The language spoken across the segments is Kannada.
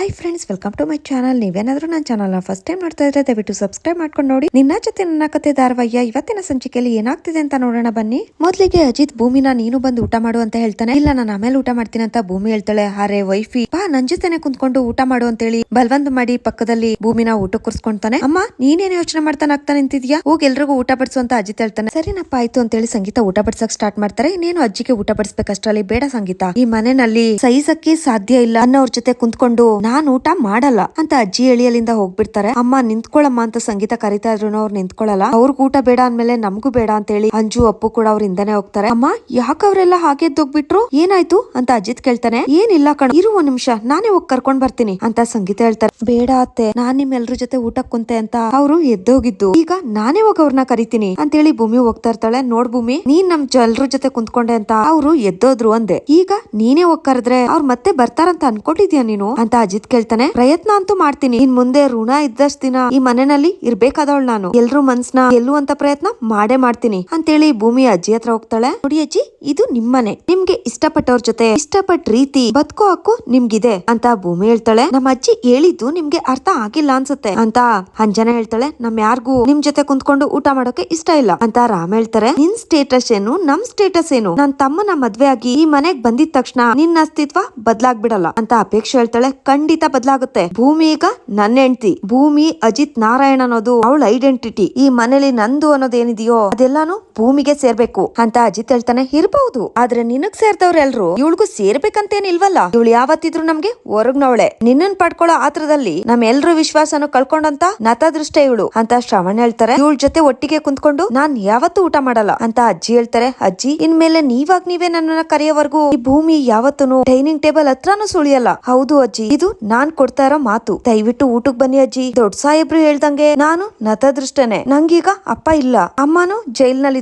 Hi friends welcome to my channel ನೀವೇನಾದ್ರೂ ನನ್ನ ಚಾನಲ್ನ ಫಸ್ಟ್ ಟೈಮ್ ನೋಡ್ತಾ ಇದ್ರೆ ದಯವಿಟ್ಟು ಸಬ್ಸ್ಕ್ರೈಬ್ ಮಾಡ್ಕೊಂಡು ನೋಡಿ. ನಿನ್ನ ಜೊತೆ ನನ್ನ ಕತೆ ಧಾರವಯ್ಯ ಇವತ್ತಿನ ಸಂಚಿಕೆಯಲ್ಲಿ ಏನಾಗ್ತಿದೆ ಅಂತ ನೋಡೋಣ ಬನ್ನಿ. ಮೊದಲಿಗೆ ಅಜಿತ್ ಭೂಮಿನ ನೀನು ಬಂದು ಊಟ ಮಾಡು ಅಂತ ಹೇಳ್ತಾನೆ. ಇಲ್ಲ, ನಾನು ಆಮೇಲೆ ಊಟ ಮಾಡ್ತೀನಿ ಅಂತ ಭೂಮಿ ಹೇಳ್ತಾಳೆ. ಅರೆ ವೈಫಿ, ಬಾ ನನ್ ಜೊತೆನೆ ಕುಂತ್ಕೊಂಡು ಊಟ ಮಾಡು ಅಂತ ಹೇಳಿ ಬಲವಂತ ಮಾಡಿ ಪಕ್ಕದಲ್ಲಿ ಭೂಮಿನ ಊಟ ಕುರ್ಸ್ಕೊಂತಾನೆ. ಅಮ್ಮ, ನೀನೇನು ಯೋಚನೆ ಮಾಡ್ತಾನೆ ಆಗ್ತಾ ನಿಂತಿದ್ಯಾ? ಹೋಗಿ ಎಲ್ರಿಗೂ ಊಟ ಬಡಿಸು ಅಂತ ಅಜಿತ್ ಹೇಳ್ತಾನೆ. ಸರಿನಪ್ಪ, ಆಯ್ತು ಅಂತ ಹೇಳಿ ಸಂಗೀತ ಊಟ ಬಡ್ಸಕ್ ಸ್ಟಾರ್ಟ್ ಮಾಡ್ತಾರೆ. ಇನ್ನೇನು ಅಜ್ಜಿಗೆ ಊಟ ಬಡಿಸ್ಬೇಕಷ್ಟರಲ್ಲಿ ಬೇಡ ಸಂಗೀತ. ಈ ಮನೆಯಲ್ಲಿ ಸಹಿಸಕ್ಕೆ ಸಾಧ್ಯ ಇಲ್ಲ. ಅನ್ನೋರ್ ಜೊತೆ ಕುಂತ್ಕೊಂಡು ನಾನ್ ಊಟ ಮಾಡಲ್ಲ ಅಂತ ಅಜ್ಜಿ ಎಳಿಯಲಿಂದ ಹೋಗ್ಬಿಡ್ತಾರೆ. ಅಮ್ಮ ನಿಂತ್ಕೊಳ್ಳಮ್ಮ ಅಂತ ಸಂಗೀತ ಕರಿತಾ ಇದ್ರು ಅವ್ರು ನಿಂತ್ಕೊಳ್ಳಲ್ಲ ಅವ್ರಿಗೂ ಊಟ ಬೇಡ ಅಂದ್ಮೇಲೆ ನಮಗೂ ಬೇಡ ಅಂತ ಹೇಳಿ ಅಂಜು, ಅಪ್ಪು ಕೂಡ ಅವ್ರ ಹೋಗ್ತಾರೆ. ಅಮ್ಮ, ಯಾಕೆ ಅವರೆಲ್ಲ ಹಾಗೆ ಎದ್ದೋಗ್ಬಿಟ್ರು? ಏನಾಯ್ತು? ಅಂತ ಅಜಿತ್ ಕೇಳ್ತಾನೆ. ಏನಿಲ್ಲ ಕಣ, ಇರು ಒಂದ್ ನಿಮಿಷ, ನಾನೇ ಹೋಗಿ ಕರ್ಕೊಂಡ್ ಬರ್ತೀನಿ ಅಂತ ಸಂಗೀತ ಹೇಳ್ತಾರೆ. ಬೇಡ ಅತ್ತೆ, ನಾನ್ ನಿಮ್ಮೆಲ್ಲರ ಜೊತೆ ಊಟಕ್ ಕುಂತೆ ಅಂತ ಅವರು ಎದ್ದೋಗಿದ್ದು. ಈಗ ನಾನೇ ಹೋಗಿ ಅವ್ರನ್ನ ಕರಿತೀನಿ ಅಂತ ಹೇಳಿ ಭೂಮಿ ಹೋಗ್ತಾ ಇರ್ತಾಳೆ. ನೋಡ್ ಭೂಮಿ, ನೀನ್ ನಮ್ ಎಲ್ರ ಜೊತೆ ಕುಂತ್ಕೊಂಡೆ ಅಂತ ಅವರು ಎದ್ದೋದ್ರು ಅಂದೆ. ಈಗ ನೀನೇ ಹೋಗ್ ಕರೆದ್ರೆ ಅವ್ರ ಮತ್ತೆ ಬರ್ತಾರಂತ ಅನ್ಕೊಂಡಿದ್ಯಾ ನೀನು? ಅಂತ ಅಜಿತ್ ಕೇಳ್ತಾನೆ, ಪ್ರಯತ್ನ ಅಂತೂ ಮಾಡ್ತೀನಿ. ಇನ್ ಮುಂದೆ ಋಣ ಇದ್ದಷ್ಟು ದಿನ ಈ ಮನೆಯಲ್ಲಿ ಇರ್ಬೇಕಾದವಳು ನಾನು. ಎಲ್ರು ಮನ್ಸ್ನ ಗೆಲ್ಲುವಂತ ಪ್ರಯತ್ನ ಮಾಡೇ ಮಾಡ್ತೀನಿ. ಅಂತೇಳಿ ಭೂಮಿ ಅಜ್ಜಿ ಹತ್ರ ಹೋಗ್ತಾಳೆ. ನೋಡಿ ಅಜ್ಜಿ, ಇದು ನಿಮ್ಮನೆ. ನಿಮ್ಗೆ ಇಷ್ಟಪಟ್ಟವ್ರ ಜೊತೆ, ಇಷ್ಟಪಟ್ಟ ರೀತಿ ಬದುಕೋ ಹಕ್ಕು ನಿಮ್ಗಿದೆ ಅಂತ ಭೂಮಿ ಹೇಳ್ತಾಳೆ. ನಮ್ಮ ಅಜ್ಜಿ ಹೇಳಿದ್ದು ನಿಮ್ಗೆ ಅರ್ಥ ಆಗಿಲ್ಲ ಅನ್ಸುತ್ತೆ ಅಂತ ಅಂಜನ ಹೇಳ್ತಾಳೆ. ನಮ್ ಯಾರಿಗೂ ನಿಮ್ ಜೊತೆ ಕುಂತ್ಕೊಂಡು ಊಟ ಮಾಡೋಕೆ ಇಷ್ಟ ಇಲ್ಲ ಅಂತ ರಾಮ್ ಹೇಳ್ತಾರೆ. ನಿನ್ ಸ್ಟೇಟಸ್ ಏನು? ನಮ್ ಸ್ಟೇಟಸ್ ಏನು? ನನ್ ತಮ್ಮನ ಮದ್ವೆ ಆಗಿ ಈ ಮನೆಗ್ ಬಂದಿದ ತಕ್ಷಣ ನಿನ್ನ ಅಸ್ತಿತ್ವ ಬದ್ಲಾಗ್ಬಿಡಲ್ಲ ಅಂತ ಅಪೇಕ್ಷೆ ಹೇಳ್ತಾಳೆ. ಖಂಡಿತ ಬದ್ಲಾಗುತ್ತೆ. ಭೂಮಿ ಈಗ ನನ್ನ ಹೆಂಡತಿ. ಭೂಮಿ ಅಜಿತ್ ನಾರಾಯಣ ಅನ್ನೋದು ಅವಳ ಐಡೆಂಟಿಟಿ ಈ ಮನೇಲಿ ನಂದು ಅನ್ನೋದೇನಿದೆಯೋ ಅದೆಲ್ಲಾನು ಭೂಮಿಗೆ ಸೇರ್ಬೇಕು ಅಂತ ಅಜಿತ್ ಹೇಳ್ತಾನೆ ಇರ್ಬಹುದು. ಆದ್ರೆ ನಿನಗ್ ಸೇರ್ದವ್ರ ಎಲ್ರು ಇವಳಿಗೂ ಸೇರ್ಬೇಕಂತೇನಿಲ್ವಲ್ಲ? ಇವಳು ಯಾವತ್ತಿದ್ರು ನಮ್ಗೆ ಹೊರಗ್ನವಳೆ. ನಿನ್ನನ್ ಪಡ್ಕೊಳ್ಳೋ ಆತ್ರದಲ್ಲಿ ನಮ್ ಎಲ್ರು ವಿಶ್ವಾಸನು ಕಳ್ಕೊಂಡಂತ ನತದೃಷ್ಟ ಇವಳು ಅಂತ ಶ್ರವಣ್ ಹೇಳ್ತಾರೆ. ಇವಳ ಜೊತೆ ಒಟ್ಟಿಗೆ ಕುಂತ್ಕೊಂಡು ನಾನ್ ಯಾವತ್ತೂ ಊಟ ಮಾಡಲ್ಲ ಅಂತ ಅಜ್ಜಿ ಹೇಳ್ತಾರೆ. ಅಜ್ಜಿ, ಇನ್ಮೇಲೆ ನೀವಾಗ ನೀವೇ ನನ್ನನ್ನ ಕರೆಯೋವರೆಗೂ ಈ ಭೂಮಿ ಯಾವತ್ತೂ ಡೈನಿಂಗ್ ಟೇಬಲ್ ಹತ್ರನೂ ಸುಳಿಯಲ್ಲ. ಹೌದು ಅಜ್ಜಿ, ಇದು ನಾನ್ ಕೊಡ್ತಾ ಇರೋ ಮಾತು. ದಯವಿಟ್ಟು ಊಟಕ್ ಬನ್ನಿ ಅಜ್ಜಿ. ದೊಡ್ಡ ಸಾಹೇಬ್ರು ಹೇಳ್ದಂಗೆ ನಾನು ನತದೃಷ್ಟನೆ. ನಂಗೀಗ ಅಪ್ಪ ಇಲ್ಲ. ಅಮ್ಮನು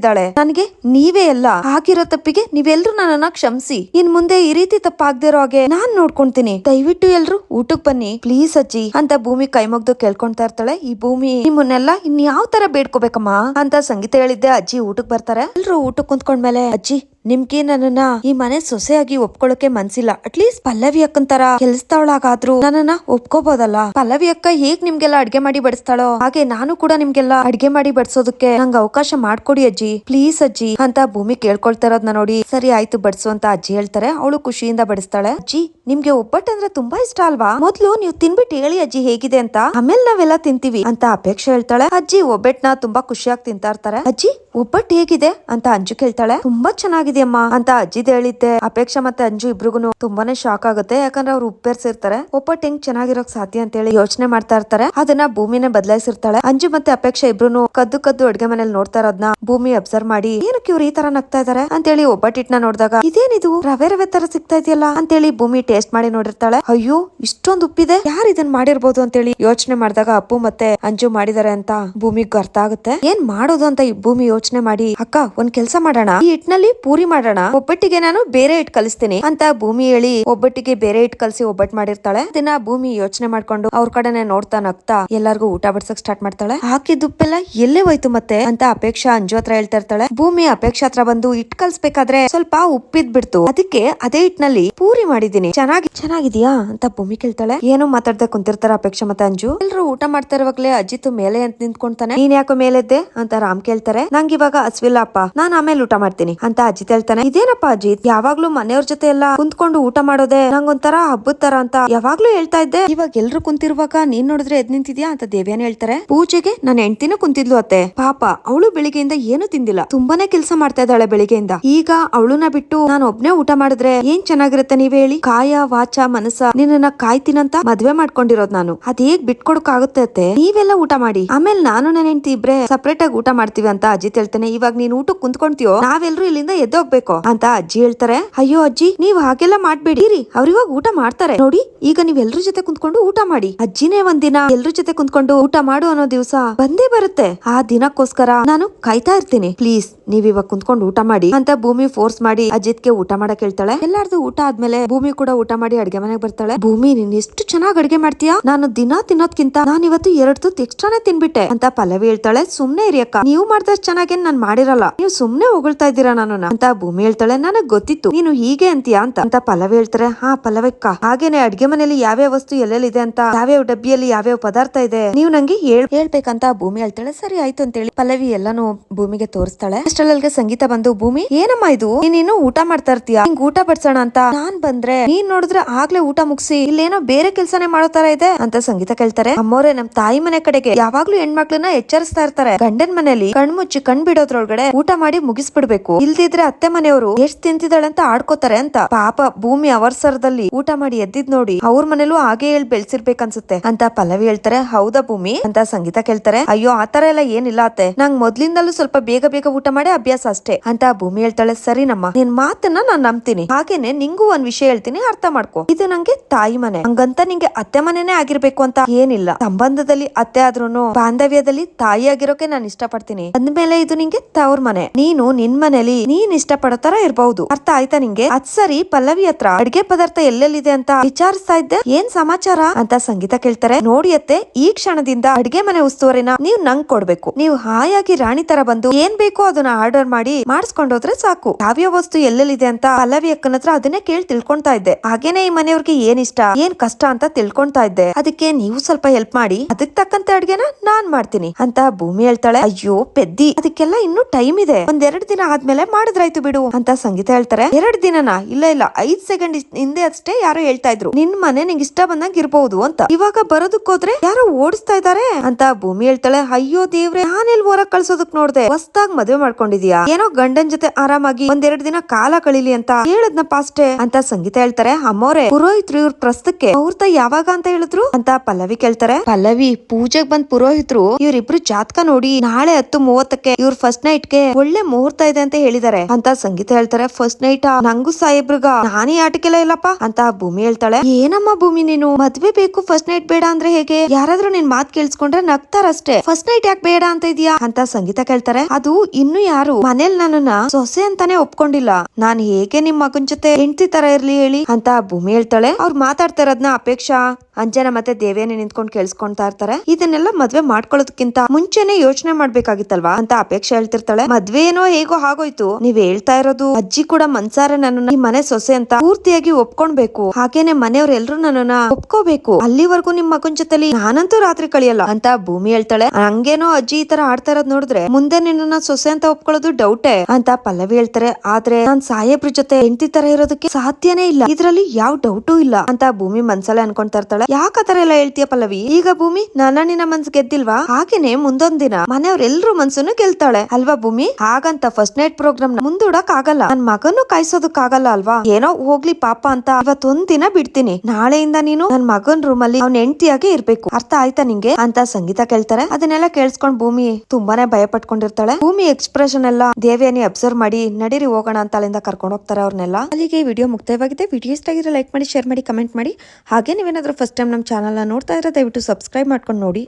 ಜೈಲ್ನಲ್ಲಿದ್ದಾಳೆ ನನಗೆ ನೀವೇ ಎಲ್ಲ ಹಾಕಿರೋ ತಪ್ಪಿಗೆ ನೀವೆಲ್ರು ನನ್ನನ್ನ ಕ್ಷಮಿಸಿ. ಇನ್ ಮುಂದೆ ಈ ರೀತಿ ತಪ್ಪಾಗ್ದಿರೋ ಹಾಗೆ ನಾನ್ ನೋಡ್ಕೊಂತೀನಿ. ದಯವಿಟ್ಟು ಎಲ್ರು ಊಟಕ್ ಬನ್ನಿ. ಪ್ಲೀಸ್ ಅಜ್ಜಿ, ಅಂತ ಭೂಮಿ ಕೈ ಮುಗ್ದು ಕೇಳ್ಕೊಂತಾ ಇರ್ತಾಳೆ. ಈ ಭೂಮಿ ನಿಮ್ಮನ್ನೆಲ್ಲ ಇನ್ ಯಾವ ತರ ಬೇಡ್ಕೋಬೇಕಮ್ಮ? ಅಂತ ಸಂಗೀತ ಹೇಳಿದ್ದೆ ಅಜ್ಜಿ ಊಟಕ್ ಬರ್ತಾರೆ. ಎಲ್ರು ಊಟಕ್ ಕುಂತ್ಕೊಂಡ್ಮೇಲೆ, ಅಜ್ಜಿ ನಿಮ್ಗೆ ನನ್ನನ್ನ ಈ ಮನೆ ಸೊಸೆಯಾಗಿ ಒಪ್ಕೊಳ್ಳೋಕೆ ಮನ್ಸಿಲ್ಲ. ಅಟ್ಲೀಸ್ಟ್ ಪಲ್ಲವಿ ಅಕ್ಕನ್ ತರ ಕೆಲ್ಸದವಳಾಗಾದ್ರೂ ನನ್ನನ್ನ ಒಪ್ಕೋಬಹುದಲ್ಲ ಪಲ್ಲವಿ ಅಕ್ಕ ಹೇಗ್ ನಿಮ್ಗೆಲ್ಲ ಅಡ್ಗೆ ಮಾಡಿ ಬಡಿಸ್ತಾಳೋ? ಹಾಗೆ ನಾನು ಕೂಡ ನಿಮ್ಗೆಲ್ಲ ಅಡ್ಗೆ ಮಾಡಿ ಬಡಿಸೋದಕ್ಕೆ ನಂಗೆ ಅವಕಾಶ ಮಾಡ್ಕೊಡಿ ಅಜ್ಜಿ. ಪ್ಲೀಸ್ ಅಜ್ಜಿ ಅಂತ ಭೂಮಿ ಕೇಳ್ಕೊಳ್ತಾ ಇರೋದ್ನ ನೋಡಿ ಸರಿ ಆಯ್ತು ಬಡಿಸು ಅಂತ ಅಜ್ಜಿ ಹೇಳ್ತಾರೆ. ಅವಳು ಖುಷಿಯಿಂದ ಬಡಿಸ್ತಾಳೆ. ಅಜ್ಜಿ, ನಿಮ್ಗೆ ಒಬ್ಬಟ್ಟು ಅಂದ್ರೆ ತುಂಬಾ ಇಷ್ಟ ಅಲ್ವಾ? ಮೊದ್ಲು ನೀವು ತಿನ್ಬಿಟ್ಟು ಹೇಳಿ ಅಜ್ಜಿ ಹೇಗಿದೆ ಅಂತ. ಆಮೇಲೆ ನಾವೆಲ್ಲ ತಿಂತೀವಿ ಅಂತ ಅಪೇಕ್ಷೆ ಹೇಳ್ತಾಳೆ. ಅಜ್ಜಿ ಒಬ್ಬಟ್ಟನ ತುಂಬಾ ಖುಷಿಯಾಗಿ ತಿಂತಾ ಇರ್ತಾರೆ. ಅಜ್ಜಿ ಒಬ್ಬಟ್ಟು ಹೇಗಿದೆ ಅಂತ ಅಂಜು ಕೇಳ್ತಾಳೆ. ತುಂಬಾ ಚೆನ್ನಾಗಿದೆಯಮ್ಮ ಅಂತ ಅಜ್ಜಿದ್ ಹೇಳಿದ್ದೆ. ಅಪೇಕ್ಷಾ ಮತ್ತೆ ಅಂಜು ಇಬ್ರಿಗೂ ತುಂಬಾನೇ ಶಾಕ್ ಆಗುತ್ತೆ. ಯಾಕಂದ್ರೆ ಅವ್ರು ಉಪ್ಪೇರ್ಸಿರ್ತಾರೆ ಒಬ್ಬಟ್ಟು ಹೆಂಗ್ ಚೆನ್ನಾಗಿರೋಕ್ ಸಾಧ್ಯ ಅಂತ ಹೇಳಿ ಯೋಚನೆ ಮಾಡ್ತಾ ಇರ್ತಾರೆ. ಅದನ್ನ ಭೂಮಿನೇ ಬದಲಾಯಿಸಿರ್ತಾಳೆ. ಅಂಜು ಮತ್ತೆ ಅಪೇಕ್ಷಾ ಇಬ್ರು ಕದ್ದು ಕದ್ದು ಅಡ್ಗೆ ಮನೇಲಿ ನೋಡ್ತಾ ಇರೋದ್ನ ಭೂಮಿ ಅಬ್ಸರ್ವ್ ಮಾಡಿ, ಏನಕ್ಕೆ ಇವ್ರು ಈ ತರ ನಗ್ತಾ ಇದಾರೆ? ಅಂತ ಹೇಳಿ ಒಬ್ಬಟ್ಟಿಟ್ನ ನೋಡಿದಾಗ, ಇದೇನಿದು? ರವೆ ರವೆ ತರ ಸಿಗ್ತಾ ಇದೆಯಲ್ಲ? ಅಂತ ಹೇಳಿ ಭೂಮಿ ಟೇಸ್ಟ್ ಮಾಡಿ ನೋಡಿರ್ತಾಳೆ. ಅಯ್ಯೋ, ಇಷ್ಟೊಂದು ಉಪ್ಪಿದೆ? ಯಾರು ಇದನ್ನ ಮಾಡಿರ್ಬೋದು? ಅಂತ ಹೇಳಿ ಯೋಚನೆ ಮಾಡಿದಾಗ ಅಪ್ಪು ಮತ್ತೆ ಅಂಜು ಮಾಡಿದಾರೆ ಅಂತ ಭೂಮಿಗೆ ಅರ್ಥ ಆಗುತ್ತೆ. ಏನ್ ಮಾಡೋದು? ಅಂತ ಈ ಭೂಮಿ ಯೋಚನೆ ಮಾಡಿ, ಅಕ್ಕ, ಒಂದ್ ಕೆಲ್ಸ ಮಾಡೋಣ? ಈ ಹಿಟ್ನಲ್ಲಿ ಪೂರಿ ಮಾಡೋಣ? ಒಬ್ಬಟ್ಟಿಗೆ ನಾನು ಬೇರೆ ಹಿಟ್ ಕಲಿಸ್ತೀನಿ. ಅಂತ ಭೂಮಿ ಹೇಳಿ ಒಬ್ಬಟ್ಟಿಗೆ ಬೇರೆ ಹಿಟ್ ಕಲಸಿ ಒಬ್ಬಟ್ಟು ಮಾಡಿರ್ತಾಳೆ. ದಿನ ಭೂಮಿ ಯೋಚನೆ ಮಾಡ್ಕೊಂಡು ಅವ್ರ ಕಡೆನೆ ನೋಡ್ತಾ ನಗ್ತಾ, ಎಲ್ಲಾರ್ಗು ಊಟ ಬಡ್ಸಕ್ ಸ್ಟಾರ್ಟ್ ಮಾಡ್ತಾಳೆ? ಹಾಕಿದ ಉಪ್ಪೆಲ್ಲ ಎಲ್ಲೇ ಹೋಯ್ತು ಮತ್ತೆ? ಅಂತ ಅಪೇಕ್ಷಾ ಅಂಜು ಹತ್ರ ಹೇಳ್ತಾ ಇರ್ತಾಳೆ. ಭೂಮಿ ಅಪೇಕ್ಷಾ ಹತ್ರ ಬಂದು, ಹಿಟ್ ಕಲ್ಸ್ಬೇಕಾದ್ರೆ ಸ್ವಲ್ಪ ಉಪ್ಪಿದ್ ಬಿಡ್ತು. ಅದಕ್ಕೆ ಅದೇ ಹಿಟ್ನಲ್ಲಿ ಪೂರಿ ಮಾಡಿದೀನಿ ಚೆನ್ನಾಗಿ, ಚೆನ್ನಾಗಿದ್ಯಾ? ಅಂತ ಭೂಮಿ ಕೇಳ್ತಾಳೆ. ಏನು ಮಾತಾಡ್ದೆ ಕುಂತಿರ್ತಾರ ಅಪೇಕ್ಷಾ ಮತ್ತೆ ಅಂಜು? ಎಲ್ರು ಊಟ ಮಾಡ್ತಾ ಇರುವಾಗ್ಲೇ ಅಜಿತ್ ಮೇಲೆ ಅಂತ ನಿಂತ್ಕೊಂತಾನೆ ನೀನ್ ಯಾಕೋ ಮೇಲೆದ್ದೆ? ಅಂತ ರಾಮ್ ಕೇಳ್ತಾರೆ. ನಂಗೆ ಇವಾಗ ಹಸ್ವಿಲ್ಲ ಅಪ್ಪ ನಾನ್ ಆಮೇಲೆ ಊಟ ಮಾಡ್ತೀನಿ. ಅಂತ ಅಜಿತ್ ಹೇಳ್ತಾನೆ. ಇದೇನಪ್ಪ ಅಜಿತ್ ಯಾವಾಗ್ಲೂ ಮನೆಯವ್ರ ಜೊತೆ ಎಲ್ಲ ಕುಂತ್ಕೊಂಡು ಊಟ ಮಾಡೋದೇ ನಂಗೊಂಥರ ಹಬ್ಬದ ತರ ಅಂತ ಯಾವಾಗ್ಲೂ ಹೇಳ್ತಾ ಇದ್ದೆ. ಇವಾಗ ಎಲ್ರು ಕುಂತಿರುವಾಗ ನೀನ್ ನೋಡಿದ್ರೆ ಎದ್ ನಿಂತಿದ್ಯಾ ಅಂತ ದೇವ್ಯಾನ ಹೇಳ್ತಾರೆ. ಪೂಜೆಗೆ ನನ್ನ ಹೆಂಡ್ತಿನೂ ಕುಂತಿದ್ಲು ಅತ್ತೆ. ಪಾಪ, ಅವಳು ಬೆಳಿಗ್ಗೆಯಿಂದ ಏನು ತಿಂದಿಲ್ಲ. ತುಂಬಾನೇ ಕೆಲಸ ಮಾಡ್ತಾ ಇದ್ದಾಳೆ ಬೆಳಿಗ್ಗೆಯಿಂದ. ಈಗ ಅವಳನ್ನ ಬಿಟ್ಟು ನಾನು ಒಬ್ನೇ ಊಟ ಮಾಡಿದ್ರೆ ಏನ್ ಚೆನ್ನಾಗಿರುತ್ತೆ ನೀವ್ ಹೇಳಿ? ಕಾಯ, ವಾಚ, ಮನಸ್ಸ ನಿನ್ನ ಕಾಯ್ತೀನಂತ ಮದ್ವೆ ಮಾಡ್ಕೊಂಡಿರೋದ್ ನಾನು. ಅದ್ ಹೇಗ್ ಬಿಟ್ಕೊಡಕ್ ಆಗುತ್ತೆ ಅತ್ತೆ? ನೀವೆಲ್ಲ ಊಟ ಮಾಡಿ. ಆಮೇಲೆ ನಾನು ನನ್ನ ಹೆಂಡತಿ ಇಬ್ರೆ ಸಪ್ರೇಟ್ ಆಗಿ ಊಟ ಮಾಡ್ತೀವಿ ಅಂತ ಅಜಿತ್ ಹೇಳ್ತಾನೆ ಇವಾಗ ನೀನ್ ಊಟಕ್ಕೆ ಕುಂತ್ಕೊಂತೀಯೋ ನಾವೆಲ್ಲರೂ ಇಲ್ಲಿಂದ ಎದ್ದೋಗ್ಬೇಕು ಅಂತ ಅಜ್ಜಿ ಹೇಳ್ತಾರೆ. ಅಯ್ಯೋ ಅಜ್ಜಿ, ನೀವ್ ಹಾಗೆಲ್ಲ ಮಾಡ್ಬೇಡಿ. ಇರಿ ಅವ್ರಿವಾಗ ಊಟ ಮಾಡ್ತಾರೆ. ನೋಡಿ, ಈಗ ನೀವ್ ಎಲ್ರ ಜೊತೆ ಕುಂತ್ಕೊಂಡು ಊಟ ಮಾಡಿ. ಅಜ್ಜಿನೇ ಒಂದಿನ ಎಲ್ರ ಜೊತೆ ಕುಂತ್ಕೊಂಡು ಊಟ ಮಾಡು ಅನ್ನೋ ದಿವಸ ಬಂದೇ ಬರುತ್ತೆ. ಆ ದಿನಕ್ಕೋಸ್ಕರ ನಾನು ಕಾಯ್ತಾ ಇರ್ತೀನಿ. ಪ್ಲೀಸ್, ನೀವ್ ಇವಾಗ ಕುಂತ್ಕೊಂಡು ಊಟ ಮಾಡಿ ಅಂತ ಭೂಮಿ ಫೋರ್ಸ್ ಮಾಡಿ ಅಜಿತ್ಗೆ ಊಟ ಮಾಡಕ್ ಹೇಳ್ತಾಳೆ. ಎಲ್ಲಾರ್ದು ಊಟ ಆದ್ಮೇಲೆ ಭೂಮಿ ಕೂಡ ಊಟ ಮಾಡಿ ಅಡ್ಗೆ ಮನೆಗೆ ಬರ್ತಾಳೆ. ಭೂಮಿ, ನೀನ್ ಎಷ್ಟು ಚೆನ್ನಾಗಿ ಅಡ್ಗೆ ಮಾಡ್ತೀಯಾ? ನಾನು ದಿನ ತಿನ್ನೋದ್ಕಿಂತ ನಾನ್ ಇವತ್ತು ಎರಡು ತುತ್ತು ಎಕ್ಸ್ಟ್ರಾನೇ ತಿನ್ಬಿಟ್ಟೆ ಅಂತ ಪಲ್ಲವಿ ಹೇಳ್ತಾಳೆ. ಸುಮ್ನೆ ಇರಿಯಕ್ಕ ನೀವು ಮಾಡ್ದಷ್ಟು ಚೆನ್ನಾಗಿ ಚೆನ್ನಾಗೇನ್ ನಾನ್ ಮಾಡಿರಲ್ಲ. ನೀವು ಸುಮ್ನೆ ಹೊಗಳ್ತಾ ಇದ್ದೀರಾ ನಾನು. ಅಂತ ಭೂಮಿ ಹೇಳ್ತಾಳೆ. ನನಗ್ ಗೊತ್ತಿತ್ತು. ನೀನು ಹೀಗೆ ಅಂತೀಯಾ ಅಂತ. ಅಂತ ಪಲವ್ ಹೇಳ್ತಾರೆ. ಹಾ ಪಲ್ಲವಕ್ಕ ಹಾಗೇನೆ ಅಡ್ಗೆ ಮನೆಯಲ್ಲಿ ಯಾವ್ಯಾವ ವಸ್ತು ಎಲ್ಲೆಲ್ಲಿದೆ ಅಂತ. ಯಾವ್ಯಾವ ಡಬ್ಬಿಯಲ್ಲಿ ಯಾವ್ಯಾವ ಪದಾರ್ಥ ಇದೆ. ನೀವು ನಂಗೆ ಹೇಳ್. ಹೇಳ್ಬೇಕಂತ ಭೂಮಿ ಹೇಳ್ತಾಳೆ. ಸರಿ, ಆಯ್ತು ಅಂತ ಹೇಳಿ ಪಲವಿ ಎಲ್ಲಾನು ಭೂಮಿಗೆ ತೋರಿಸ್ತಾಳೆ. ಅಷ್ಟರಲ್ಲಿಗೆ ಸಂಗೀತ ಬಂದು, ಭೂಮಿ, ಏನಮ್ಮ ಇದು? ನೀನು ಊಟ ಮಾಡ್ತಾ ಇರ್ತೀಯ? ಹಿಂಗ್ ಊಟ ಬಡ್ಸೋಣ ಅಂತ. ನಾನ್ ಬಂದ್ರೆ ನೀನ್ ನೋಡಿದ್ರೆ ಆಗ್ಲೇ ಊಟ ಮುಗಿಸಿ ಇಲ್ಲೇನೋ ಬೇರೆ ಕೆಲ್ಸನೇ ಮಾಡೋ ತರ ಇದೆ ಅಂತ ಸಂಗೀತ ಕೇಳ್ತಾರೆ. ಅಮ್ಮೋರೆ, ನಮ್ ತಾಯಿ ಮನೆ ಕಡೆಗೆ ಯಾವಾಗ್ಲೂ ಹೆಣ್ಮಕ್ಳನ್ನ ಎಚ್ಚರಿಸ್ತಾ ಇರ್ತಾರೆ. ಗಂಡನ್ ಮನೆಯಲ್ಲಿ ಕಣ್ಮುಚ್ಚಿ ಕಣ್ ಬಿಡೋದ್ರೊಳಗಡೆ ಊಟ ಮಾಡಿ ಮುಗಿಸ್ಬಿಡ್ಬೇಕು. ಇಲ್ದಿದ್ರೆ ಅತ್ತೆ ಮನೆಯವರು ಎಷ್ಟ್ ಅಂತ ಆಡ್ಕೋತಾರೆ ಅಂತ. ಪಾಪ ಭೂಮಿ ಅವರ್ಸರದಲ್ಲಿ ಊಟ ಮಾಡಿ ಎದ್ದಿದ್ ನೋಡಿ ಅವ್ರ ಮನೇಲೂ ಹಾಗೆ ಹೇಳ್ ಬೆಳ್ಸಿರ್ಬೇಕನ್ಸುತ್ತೆ ಅಂತ ಪಲ್ಲವಿ ಹೇಳ್ತಾರೆ. ಹೌದಾ ಭೂಮಿ? ಅಂತ ಸಂಗೀತ ಕೇಳ್ತಾರೆ. ಅಯ್ಯೋ ಆತರ ಎಲ್ಲ ಏನಿಲ್ಲ ಅತ್ತೆ. ನಂಗ್ ಮೊದ್ಲಿಂದಲೂ ಸ್ವಲ್ಪ ಬೇಗ ಬೇಗ ಊಟ ಮಾಡಿ ಅಭ್ಯಾಸ ಅಷ್ಟೇ ಅಂತ ಭೂಮಿ ಹೇಳ್ತಾಳೆ. ಸರಿ ನಮ್ಮ, ನಿನ್ ಮಾತನ್ನ ನಾನ್ ನಂಬ್ತೀನಿ. ಹಾಗೇನೆ ನಿಂಗೂ ಒಂದ್ ವಿಷಯ ಹೇಳ್ತೀನಿ, ಅರ್ಥ ಮಾಡ್ಕೊ. ಇದು ನಂಗೆ ತಾಯಿ ಮನೆ. ಹಂಗಂತ ನಿಂಗೆ ಅತ್ತೆ ಮನೆನೇ ಆಗಿರ್ಬೇಕು ಅಂತ ಏನಿಲ್ಲ. ಸಂಬಂಧದಲ್ಲಿ ಅತ್ತೆ ಆದ್ರೂನು, ಬಾಂಧವ್ಯದಲ್ಲಿ ತಾಯಿ ಆಗಿರೋಕೆ ನಾನು ಇಷ್ಟಪಡ್ತೀನಿ. ಅಂದ್ಮೇಲೆ ಇದು ನಿಂಗೆ ತವ್ರ ಮನೆ. ನೀನು ನಿನ್ ಮನೇಲಿ ನೀನ್ ಇಷ್ಟ ಪಡತರ ಇರ್ಬಹುದು. ಅರ್ಥ ಆಯ್ತಾ ನಿಂಗೆ? ಅದ್ ಸರಿ, ಪಲ್ಲವಿ ಹತ್ರ ಅಡ್ಗೆ ಪದಾರ್ಥ ಎಲ್ಲೆಲ್ಲಿದೆ ಅಂತ ವಿಚಾರಿಸ್ತಾ ಇದ್ದೆ. ಏನ್ ಸಮಾಚಾರ? ಅಂತ ಸಂಗೀತ ಕೇಳ್ತಾರೆ. ನೋಡಿ ಅತ್ತೆ, ಈ ಕ್ಷಣದಿಂದ ಅಡ್ಗೆ ಮನೆ ಉಸ್ತುವಾರಿನ ನೀವ್ ನಂಗ್ ಕೊಡ್ಬೇಕು. ನೀವು ಹಾಯಾಗಿ ರಾಣಿ ತರ ಬಂದು ಏನ್ ಬೇಕೋ ಅದನ್ನ ಆರ್ಡರ್ ಮಾಡಿ ಮಾಡಿಸ್ಕೊಂಡೋದ್ರೆ ಸಾಕು. ಯಾವ್ಯಾವ ವಸ್ತು ಎಲ್ಲೆಲ್ಲಿದೆ ಅಂತ ಪಲ್ಲವಿ ಅಕ್ಕನ ಹತ್ರ ಅದನ್ನೇ ಕೇಳಿ ತಿಳ್ಕೊಂತಾ ಇದ್ದೆ. ಹಾಗೇನೆ ಈ ಮನೆಯವ್ರಿಗೆ ಏನ್ ಇಷ್ಟ, ಏನ್ ಕಷ್ಟ ಅಂತ ತಿಳ್ಕೊಂತಾ ಇದ್ದೆ. ಅದಕ್ಕೆ ನೀವು ಸ್ವಲ್ಪ ಹೆಲ್ಪ್ ಮಾಡಿ, ಅದಕ್ ತಕ್ಕಂತೆ ಅಡ್ಗೆನ ನಾನ್ ಮಾಡ್ತೀನಿ, ಅಂತ ಭೂಮಿ ಹೇಳ್ತಾಳೆ. ಅಯ್ಯೋ, ಪೆದ್ದಿ. ಅದಕ್ಕೆಲ್ಲ ಇನ್ನು ಟೈಮ್ ಇದೆ. ಒಂದೆರಡು ದಿನ ಆದ್ಮೇಲೆ ಮಾಡಿದ್ರಾಯ್ತು ಬಿಡು ಅಂತ ಸಂಗೀತ ಹೇಳ್ತಾರೆ. ಎರಡ್ ದಿನನ? ಇಲ್ಲ ಇಲ್ಲ. ಐದ್ ಸೆಕೆಂಡ್ ಹಿಂದೆ ಅಷ್ಟೇ ಯಾರೋ ಹೇಳ್ತಾ ಇದ್ರು. ನಿನ್ ಮನೆ ನಿಂಗೆ ಇಷ್ಟ ಬಂದಂಗ್ ಇರ್ಬಹುದು ಅಂತ. ಇವಾಗ ಬರೋದಕ್ಕೋದ್ರೆ ಯಾರೋ ಓಡಿಸ್ತಾ ಇದಾರೆ ಅಂತ ಭೂಮಿ ಹೇಳ್ತಾಳೆ. ಅಯ್ಯೋ ದೇವ್ರೆ, ನಾನೆಲ್ ಹೊರಗ್ ಕಳ್ಸೋದಕ್ ನೋಡ್ದೆ? ಹೊಸ್ದಾಗ್ ಮದ್ವೆ ಮಾಡ್ಕೊಂಡಿದ್ಯಾ? ಏನೋ ಗಂಡನ್ ಜೊತೆ ಆರಾಮಾಗಿ ಒಂದೆರಡು ದಿನ ಕಾಲ ಕಳಿಲಿ ಅಂತ ಹೇಳದ್ನಪ್ಪ ಅಷ್ಟೇ ಅಂತ ಸಂಗೀತ ಹೇಳ್ತಾರೆ. ಅಮ್ಮೋರೆ, ಪುರೋಹಿತ್ರು ಇವ್ರ ಪ್ರಸ್ತಕ್ಕೆ ಮುಹೂರ್ತ ಯಾವಾಗ ಅಂತ ಹೇಳಿದ್ರು ಅಂತ ಪಲ್ಲವಿ ಕೇಳ್ತಾರೆ. ಪಲ್ಲವಿ, ಪೂಜೆಗ್ ಬಂದ್ ಪುರೋಹಿತ್ರು ಇವ್ರಿಬ್ರು ಜಾತಕ ನೋಡಿ ನಾಳೆ ಹತ್ತು ಮೂವತ್ತಕ್ಕೆ ಇವ್ರ ಫಸ್ಟ್ ನೈಟ್ಗೆ ಒಳ್ಳೆ ಮುಹೂರ್ತ ಇದೆ ಅಂತ ಹೇಳಿದಾರೆ. ಅಂತ ಸಂಗೀತ ಹೇಳ್ತಾರೆ ಫಸ್ಟ್ ನೈಟ್ ನಂಗು ಸಾಹೇಬ್ರಿಗ, ನಾನೇ ಆಟಕ್ಕೆಲ್ಲ ಇಲ್ಲಪ್ಪ? ಅಂತ ಭೂಮಿ ಹೇಳ್ತಾಳೆ. ಏನಮ್ಮ ಭೂಮಿ ನೀನು? ಮದ್ವೆ ಬೇಕು ಫಸ್ಟ್ ನೈಟ್ ಬೇಡ ಅಂದ್ರೆ ಹೇಗೆ? ಯಾರಾದ್ರೂ ನಿನ್ ಮಾತ್ ಕೇಳಿಸ್ಕೊಂಡ್ರೆ ನಗ್ತಾರಷ್ಟೇ. ಫಸ್ಟ್ ನೈಟ್ ಯಾಕೆ ಬೇಡ ಅಂತ ಇದೀಯಾ? ಅಂತ ಸಂಗೀತ ಕೇಳ್ತಾರೆ. ಅದು ಇನ್ನು ಯಾರು? ಮನೇಲಿ ನನ್ನನ್ನ ಸೊಸೆ ಅಂತಾನೆ ಒಪ್ಕೊಂಡಿಲ್ಲ. ನಾನ್ ಹೇಗೆ ನಿಮ್ ಮಗನ್ ಜೊತೆ ಹೆಂಡತಿ ತರ ಇರ್ಲಿ ಹೇಳಿ? ಅಂತ ಭೂಮಿ ಹೇಳ್ತಾಳೆ. ಅವ್ರು ಮಾತಾಡ್ತಾ ಇರೋದ್ನ ಅಪೇಕ್ಷಾ, ಅಂಜನ ಮತ್ತೆ ದೇವೇನೆ ನಿಂತ್ಕೊಂಡು ಕೇಳಿಸ್ಕೊಂತಾ ಇರ್ತಾರೆ. ಇದನ್ನೆಲ್ಲ ಮದ್ವೆ ಮಾಡ್ಕೊಳ್ಳೋದಕ್ಕಿಂತ ಮುಂಚೆನೆ ಯೋಚನೆ ಮಾಡ್ಬೇಕಾಗಿತ್ತಲ್ವಾ? ಅಂತ ಅಪೇಕ್ಷೆ ಹೇಳ್ತಿರ್ತಾಳೆ ಮದ್ವೆ ಏನೋ ಹೇಗೋ ಆಗೋಯ್ತು ನೀವ್ ಹೇಳ್ತಾ ಇರೋದು ಅಜ್ಜಿ ಕೂಡ ಮನ್ಸಾರೆ ನನ್ನನ್ನ ಈ ಮನೆ ಸೊಸೆ ಅಂತ ಪೂರ್ತಿಯಾಗಿ ಒಪ್ಕೊಂಡ್ಬೇಕು ಹಾಗೇನೆ ಮನೆಯವ್ರೆಲ್ರು ನನ್ನನ್ನ ಒಪ್ಕೋಬೇಕು. ಅಲ್ಲಿವರೆಗೂ ನಿಮ್ ಮಗನ್ ಜೊತೆಲಿ ನಾನಂತೂ ರಾತ್ರಿ ಕಳಿಯಲ್ಲ. ಅಂತ ಭೂಮಿ ಹೇಳ್ತಾಳೆ, ಹಂಗೇನೋ ಅಜ್ಜಿ ಈ ತರ ಆಡ್ತಾ ಇರೋದ್ ನೋಡಿದ್ರೆ ಮುಂದೆ ನಿನ್ನ ಸೊಸೆ ಅಂತ ಒಪ್ಕೊಳ್ಳೋದು ಡೌಟೇ. ಅಂತ ಪಲ್ಲವಿ ಹೇಳ್ತಾರೆ, ಆದ್ರೆ ನಾನ್ ಸಾಹೇಬ್ರ ಜೊತೆ ಹೆಂಡತಿ ತರ ಇರೋದಕ್ಕೆ ಸಾಧ್ಯನೇ ಇಲ್ಲ. ಇದ್ರಲ್ಲಿ ಯಾವ ಡೌಟು ಇಲ್ಲ. ಅಂತ ಭೂಮಿ ಮನ್ಸಲ್ಲೇ ಅನ್ಕೊಂತಾ ಇರ್ತಾಳೆ, ಯಾಕ ತರ ಎಲ್ಲ ಹೇಳ್ತೀಯ ಪಲ್ಲವಿ? ಈಗ ಭೂಮಿ ನನ್ನ ನಿನ್ನ ಮನ್ಸ್ ಗೆದ್ದಿಲ್ವಾ? ಹಾಗೇನೆ ಮುಂದೊಂದ್ ದಿನ ಮನೆಯವ್ರೆಲ್ರು ಮನ್ಸನ್ನು ಗೆಲ್ತಾಳೆ ಅಲ್ವಾ ಭೂಮಿ? ಹಾಗಂತ ಫಸ್ಟ್ ನೈಟ್ ಪ್ರೋಗ್ರಾಮ್ ಮುಂದೂಡಕ್ ಆಗಲ್ಲ. ನನ್ ಮಗನು ಕಾಯಿಸೋದಕ್ ಆಗಲ್ಲ ಅಲ್ವಾ? ಏನೋ ಹೋಗ್ಲಿ ಪಾಪ ಅಂತ ಇವತ್ತೊಂದ್ ದಿನ ಬಿಡ್ತೀನಿ. ನಾಳೆಯಿಂದ ನೀನು ನನ್ ಮಗನ್ ರೂಮ್ ಅಲ್ಲಿ ಅವ್ನ ಹೆಂಡತಿಯಾಗಿ ಇರ್ಬೇಕು. ಅರ್ಥ ಆಯ್ತಾ ನಿಂಗೆ? ಅಂತ ಸಂಗೀತ ಕೇಳ್ತಾರೆ. ಅದನ್ನೆಲ್ಲ ಕೇಳಿಸ್ಕೊಂಡ್ ಭೂಮಿ ತುಂಬಾನೇ ಭಯ ಪಟ್ಕೊಂಡಿರ್ತಾಳೆ ಭೂಮಿ ಎಕ್ಸ್ಪ್ರೆಷನ್ ಎಲ್ಲ ದೇವಿಯನ್ನೇ ಅಬ್ಸರ್ವ್ ಮಾಡಿ, ನಡೀರಿ, ಹೋಗೋಣ ಅಂತ ಅಲ್ಲಿಂದ ಕರ್ಕೊಂಡು ಹೋಗ್ತಾರೆ ಅವ್ರನ್ನೆಲ್ಲ. ಅಲ್ಲಿಗೆ ವಿಡಿಯೋ ಮುಕ್ತಾಯವಾಗಿದೆ. ವಿಡಿಯೋ ಇಷ್ಟ ಆಗಿದ್ರೆ ಲೈಕ್ ಮಾಡಿ ಶೇರ್ ಮಾಡಿ ಕಮೆಂಟ್ ಮಾಡಿ. ಹಾಗೆ ನೀವೇನಾದ್ರೂ ಫಸ್ಟ್ ಟೈಮ್ ನಮ್ಮ ಚಾನಲ್ನ ನೋಡ್ತಾ ಇದ್ರೆ ದಯವಿಟ್ಟು ಸಬ್ಸ್ಕ್ರೈಬ್ ಮಾಡ್ಕೊಂಡು ನೋಡಿ.